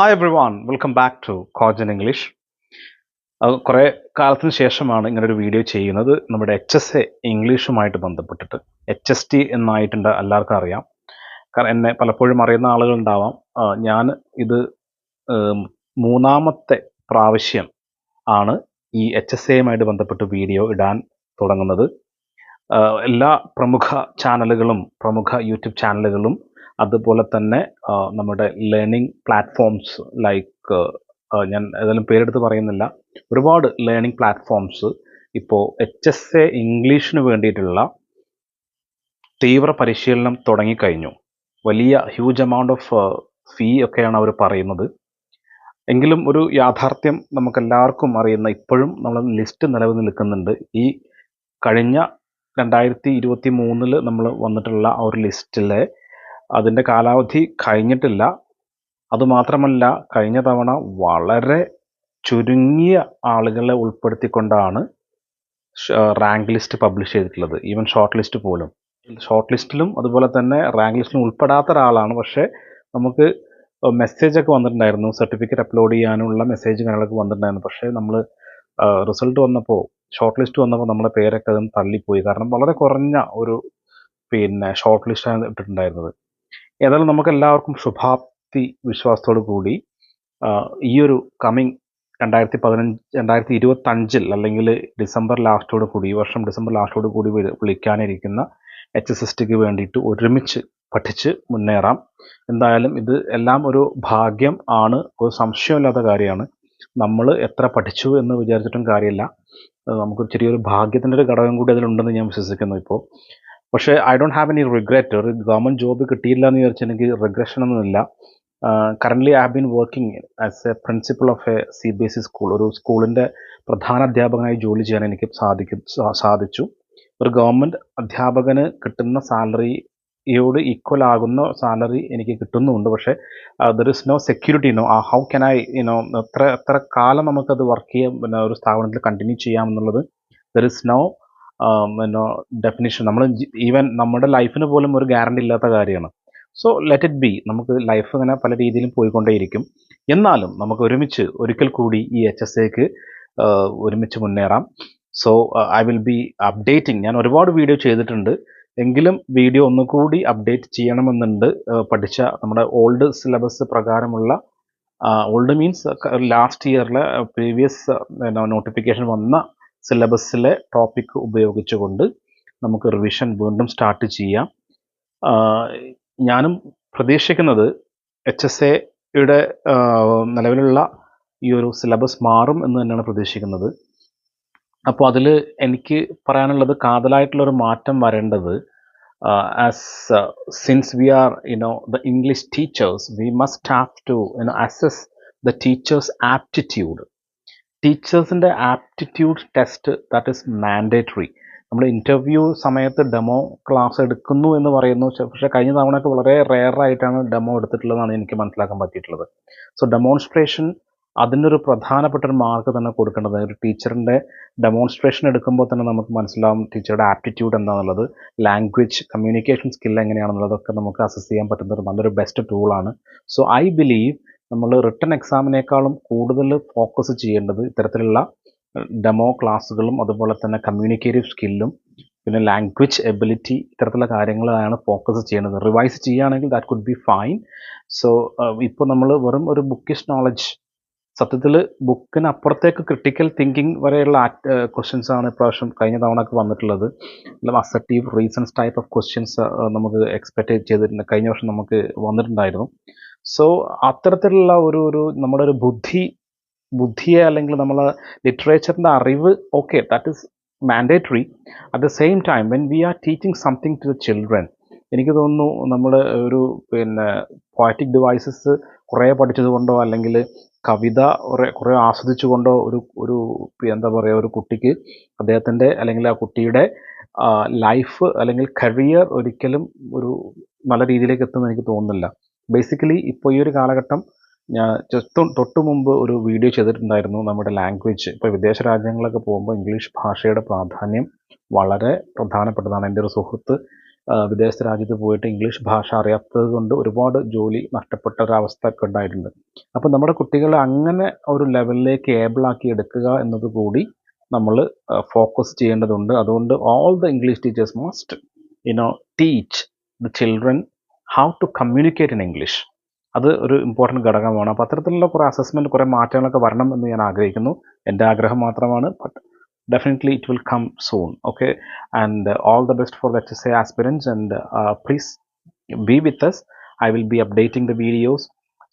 Hi everyone welcome back to കോജൻ English കുറേ കാലത്തിന് ശേഷമാണ് ഇങ്ങനൊരു വീഡിയോ ചെയ്യുന്നത്. നമ്മുടെ എച്ച് എസ് എ ഇംഗ്ലീഷുമായിട്ട് ബന്ധപ്പെട്ടിട്ട്. എച്ച് എസ് ടി എന്നായിട്ടുണ്ട് എല്ലാവർക്കും അറിയാം. കാരണം എന്നെ പലപ്പോഴും അറിയുന്ന ആളുകളുണ്ടാവാം ഞാൻ ഇത് മൂന്നാമത്തെ പ്രാവശ്യം ആണ് ഈ എച്ച് എസ് എയുമായിട്ട് ബന്ധപ്പെട്ട് വീഡിയോ ഇടാൻ തുടങ്ങുന്നത്. എല്ലാ പ്രമുഖ ചാനലുകളും പ്രമുഖ യൂട്യൂബ് ചാനലുകളും അതുപോലെ തന്നെ നമ്മുടെ ലേണിംഗ് പ്ലാറ്റ്ഫോംസ് ലൈക്ക് ഞാൻ ഏതായാലും പേരെടുത്ത് പറയുന്നില്ല. ഒരുപാട് ലേണിംഗ് പ്ലാറ്റ്ഫോംസ് ഇപ്പോൾ എച്ച് എസ് എ ഇംഗ്ലീഷിന് വേണ്ടിയിട്ടുള്ള തീവ്ര പരിശീലനം തുടങ്ങിക്കഴിഞ്ഞു. വലിയ ഹ്യൂജ് എമൗണ്ട് ഓഫ് ഫീ ഒക്കെയാണ് അവർ പറയുന്നത്. എങ്കിലും ഒരു യാഥാർത്ഥ്യം നമുക്കെല്ലാവർക്കും അറിയുന്ന ഇപ്പോഴും നമ്മൾ ലിസ്റ്റ് നിലവിൽ നിൽക്കുന്നുണ്ട്. ഈ കഴിഞ്ഞ രണ്ടായിരത്തി ഇരുപത്തി നമ്മൾ വന്നിട്ടുള്ള ആ ഒരു ലിസ്റ്റിലെ അതിന്റെ കാലാവധി കഴിഞ്ഞിട്ടില്ല. അതുമാത്രമല്ല കഴിഞ്ഞ തവണ വളരെ ചുരുങ്ങിയ ആളുകളെ ഉൾപ്പെടുത്തിക്കൊണ്ടാണ് റാങ്ക് ലിസ്റ്റ് പബ്ലിഷ് ചെയ്തിട്ടുള്ളത്. ഈവൻ ഷോർട്ട് ലിസ്റ്റ് പോലും. ഷോർട്ട് ലിസ്റ്റിലും അതുപോലെ തന്നെ റാങ്ക് ലിസ്റ്റിലും ഉൾപ്പെടാത്ത ഒരാളാണ്. പക്ഷേ നമുക്ക് മെസ്സേജ് ഒക്കെ വന്നിട്ടുണ്ടായിരുന്നു. സർട്ടിഫിക്കറ്റ് അപ്ലോഡ് ചെയ്യാനുള്ള മെസ്സേജ് കാര്യങ്ങളൊക്കെ വന്നിട്ടുണ്ടായിരുന്നു. പക്ഷേ നമ്മൾ റിസൾട്ട് വന്നപ്പോൾ ഷോർട്ട് ലിസ്റ്റ് വന്നപ്പോൾ നമ്മുടെ പേരൊക്കെ അതും തള്ളിപ്പോയി. കാരണം വളരെ കുറഞ്ഞ ഒരു പിന്നെ ഷോർട്ട് ലിസ്റ്റാണ് ഇട്ടിട്ടുണ്ടായിരുന്നത്. ഏതായാലും നമുക്ക് എല്ലാവർക്കും ശുഭാപ്തി വിശ്വാസത്തോടു കൂടി ഈ ഒരു കമ്മിങ് രണ്ടായിരത്തി പതിനഞ്ച് രണ്ടായിരത്തി ഇരുപത്തഞ്ചിൽ അല്ലെങ്കിൽ ഡിസംബർ ലാസ്റ്റോട് കൂടി ഈ വർഷം ഡിസംബർ ലാസ്റ്റോട് കൂടി വിളിക്കാനിരിക്കുന്ന എച്ച് എസ് എസ് ടിക്ക് വേണ്ടിയിട്ട് ഒരുമിച്ച് പഠിച്ച് മുന്നേറാം. എന്തായാലും ഇത് എല്ലാം ഒരു ഭാഗ്യം ആണ്. ഒരു സംശയമില്ലാത്ത കാര്യമാണ്. നമ്മൾ എത്ര പഠിച്ചു എന്ന് വിചാരിച്ചിട്ടും കാര്യമില്ല. നമുക്ക് ചെറിയൊരു ഭാഗ്യത്തിന്റെ ഒരു ഘടകം കൂടി അതിലുണ്ടെന്ന് ഞാൻ വിശ്വസിക്കുന്നു ഇപ്പോൾ. പക്ഷേ I don't have any regret ഒരു ഗവൺമെന്റ് ജോബ് കിട്ടിയില്ല എന്ന് ചോദിച്ചിട്ടുണ്ടെങ്കിൽ റിഗ്രഷൻ ഒന്നുമില്ല currently I have been working as a principal of a C B S E school ഒരു സ്കൂളിന്റെ പ്രധാന അധ്യാപകനായി ജോലി ചെയ്യാൻ എനിക്ക് സാധിക്കും സാധിച്ചു. ഒരു ഗവൺമെന്റ് അധ്യാപകന് കിട്ടുന്ന സാലറിയോട് ഈക്വൽ ആകുന്ന സാലറി എനിക്ക് കിട്ടുന്നുമുണ്ട് പക്ഷേ there is no security no how can I you know എത്ര എത്ര കാലം നമുക്കത് വർക്ക് ചെയ്യാം പിന്നെ ഒരു സ്ഥാപനത്തിൽ കണ്ടിന്യൂ ചെയ്യാമെന്നുള്ളത് ദർ ഇസ് നോ പിന്നെ ഡെഫിനിഷൻ നമ്മൾ ഈവൻ നമ്മുടെ ലൈഫിന് പോലും ഒരു ഗ്യാരണ്ടി ഇല്ലാത്ത കാര്യമാണ്. സോ ലെറ്റ് ഇറ്റ് ബി നമുക്ക് ലൈഫ് ഇങ്ങനെ പല രീതിയിലും പോയിക്കൊണ്ടേയിരിക്കും. എന്നാലും നമുക്ക് ഒരുമിച്ച് ഒരിക്കൽ കൂടി ഈ എച്ച് എസ് എക്ക് ഒരുമിച്ച് മുന്നേറാം. So I will be updating ഞാൻ ഒരുപാട് വീഡിയോ ചെയ്തിട്ടുണ്ട്. എങ്കിലും വീഡിയോ ഒന്നുകൂടി അപ്ഡേറ്റ് ചെയ്യണമെന്നുണ്ട്. പഠിച്ച നമ്മുടെ ഓൾഡ് സിലബസ് പ്രകാരമുള്ള ഓൾഡ് മീൻസ് ലാസ്റ്റ് ഇയറിലെ പ്രീവിയസ് നോട്ടിഫിക്കേഷൻ വന്ന സിലബസിലെ ടോപ്പിക് ഉപയോഗിച്ചുകൊണ്ട് നമുക്ക് റിവിഷൻ വീണ്ടും സ്റ്റാർട്ട് ചെയ്യാം. ഞാനും പ്രതീക്ഷിക്കുന്നത് എച്ച് എസ് എയുടെ നിലവിലുള്ള ഈ ഒരു സിലബസ് മാറും എന്ന് തന്നെയാണ് പ്രതീക്ഷിക്കുന്നത്. അപ്പോൾ അതിൽ എനിക്ക് പറയാനുള്ളത് കാതലായിട്ടുള്ളൊരു മാറ്റം വരേണ്ടത് as since we are you know the English teachers we must have to you know assess the teachers aptitude ടീച്ചേഴ്സിന്റെ aptitude test that is mandatory നമ്മൾ ഇന്റർവ്യൂ സമയത്ത് ഡെമോ ക്ലാസ് എടുക്കുന്നു എന്ന് പറയുന്നു. പക്ഷെ- കഴിഞ്ഞ തവണയൊക്കെ വളരെ റെയർ ആയിട്ടാണ് ഡെമോ എടുത്തിട്ടുള്ളതെന്നാണ് എനിക്ക് മനസ്സിലാക്കാൻ പറ്റിയിട്ടുള്ളത്. സോ ഡെമോൺസ്ട്രേഷൻ അതിനൊരു പ്രധാനപ്പെട്ട ഒരു മാർക്ക് തന്നെ കൊടുക്കേണ്ടത്. ഒരു ടീച്ചറിന്റെ ഡെമോൺസ്ട്രേഷൻ എടുക്കുമ്പോൾ തന്നെ നമുക്ക് മനസ്സിലാവും ടീച്ചറുടെ ആപ്റ്റിറ്റ്യൂഡ് എന്താണെന്നുള്ളത് ലാംഗ്വേജ് കമ്മ്യൂണിക്കേഷൻ സ്കിൽ എങ്ങനെയാണെന്നുള്ളതൊക്കെ നമുക്ക് അസസ് ചെയ്യാൻ പറ്റുന്ന ഒരു നല്ലൊരു ബെസ്റ്റ് ടൂളാണ് സോ ഐ ബിലീവ് നമ്മൾ റിട്ടേൺ എക്സാമിനേക്കാളും കൂടുതൽ ഫോക്കസ് ചെയ്യേണ്ടത് ഇത്തരത്തിലുള്ള ഡെമോ ക്ലാസ്സുകളും അതുപോലെ തന്നെ കമ്മ്യൂണിക്കേറ്റീവ് സ്കില്ലും പിന്നെ ലാംഗ്വേജ് എബിലിറ്റി ഇത്തരത്തിലുള്ള കാര്യങ്ങളാണ് ഫോക്കസ് ചെയ്യേണ്ടത്. റിവൈസ് ചെയ്യുകയാണെങ്കിൽ that could be fine so ഇപ്പോൾ നമ്മൾ വെറും ഒരു ബുക്കിഷ് നോളജ് സത്യത്തിൽ ബുക്കിന് അപ്പുറത്തേക്ക് ക്രിട്ടിക്കൽ തിങ്കിങ് വരെയുള്ള ക്വസ്റ്റ്യൻസ് ആണ് ഇപ്രാവശ്യം കഴിഞ്ഞ തവണ ഒക്കെ വന്നിട്ടുള്ളത് assertive reasons type of questions നമുക്ക് എക്സ്പെക്ട് ചെയ്തിട്ടുണ്ട് കഴിഞ്ഞ വർഷം നമുക്ക് വന്നിട്ടുണ്ടായിരുന്നു. സോ അത്തരത്തിലുള്ള ഒരു ഒരു നമ്മുടെ ഒരു ബുദ്ധി ബുദ്ധിയെ അല്ലെങ്കിൽ നമ്മളെ ലിറ്ററേച്ചറിന്റെ അറിവ് okay that is mandatory at the same time when we are teaching something to the children എനിക്ക് തോന്നുന്നു നമ്മൾ ഒരു പിന്നെ പോയറ്റിക് ഡിവൈസസ് കുറേ പഠിച്ചത് കൊണ്ടോ അല്ലെങ്കിൽ കവിത കുറേ കുറേ ആസ്വദിച്ചുകൊണ്ടോ ഒരു ഒരു എന്താ പറയുക ഒരു കുട്ടിക്ക് അദ്ദേഹത്തിന്റെ അല്ലെങ്കിൽ ആ കുട്ടിയുടെ ലൈഫ് അല്ലെങ്കിൽ കരിയർ ഒരിക്കലും ഒരു നല്ല രീതിയിലേക്ക് എത്തുമെന്ന് എനിക്ക് തോന്നുന്നില്ല. ബേസിക്കലി ഇപ്പോൾ ഈ ഒരു കാലഘട്ടം ഞാൻ ജസ്റ്റ് തൊട്ട് മുമ്പ് ഒരു വീഡിയോ ചെയ്തിട്ടുണ്ടായിരുന്നു നമ്മുടെ ലാംഗ്വേജ് ഇപ്പോൾ വിദേശ രാജ്യങ്ങളിലൊക്കെ പോകുമ്പോൾ ഇംഗ്ലീഷ് ഭാഷയുടെ പ്രാധാന്യം വളരെ പ്രധാനപ്പെട്ടതാണ്. എന്റെ ഒരു സുഹൃത്ത് വിദേശ രാജ്യത്ത് പോയിട്ട് ഇംഗ്ലീഷ് ഭാഷ അറിയാത്തത് കൊണ്ട് ഒരുപാട് ജോലി നഷ്ടപ്പെട്ട ഒരവസ്ഥ ഒക്കെ ഉണ്ടായിട്ടുണ്ട്. അപ്പോൾ നമ്മുടെ കുട്ടികളെ അങ്ങനെ ഒരു ലെവലിലേക്ക് ഏബിളാക്കി എടുക്കുക എന്നത് കൂടി നമ്മൾ ഫോക്കസ് ചെയ്യേണ്ടതുണ്ട്. അതുകൊണ്ട് all the English teachers must you know teach the children how to communicate in English അത് ഒരു ഇമ്പോർട്ടന്റ് ഘടകമാണ്. അപ്പോൾ അത്തരത്തിലുള്ള കുറേ അസസ്മെന്റ് കുറേ മാറ്റങ്ങളൊക്കെ വരണം എന്ന് ഞാൻ ആഗ്രഹിക്കുന്നു. എന്റെ ആഗ്രഹം മാത്രമാണ് but definitely it will come soon okay and all the best for for the a aspirants and please be with us I will be updating the videos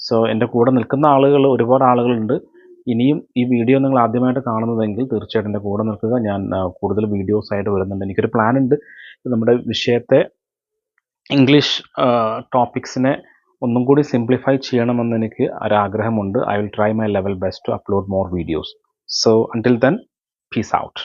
so എന്റെ കൂടെ നിൽക്കുന്ന ആളുകൾ ഒരുപാട് ആളുകളുണ്ട്. ഇനിയും ഈ വീഡിയോ നിങ്ങൾ ആദ്യമായിട്ട് കാണുന്നതെങ്കിൽ തീർച്ചയായിട്ടും എന്റെ കൂടെ നിൽക്കുക. ഞാൻ ആ, കൂടുതൽ വീഡിയോസ് ആയിട്ട് വരുന്നുണ്ട്. എനിക്കൊരു പ്ലാൻ ഉണ്ട്. നമ്മുടെ വിഷയത്തെ ഇംഗ്ലീഷ് ടോപ്പിക്സിനെ ഒന്നും കൂടി സിംപ്ലിഫൈ ചെയ്യണമെന്ന് എനിക്ക് ഒരാഗ്രഹമുണ്ട്. I will try my level best to upload more videos so until then peace out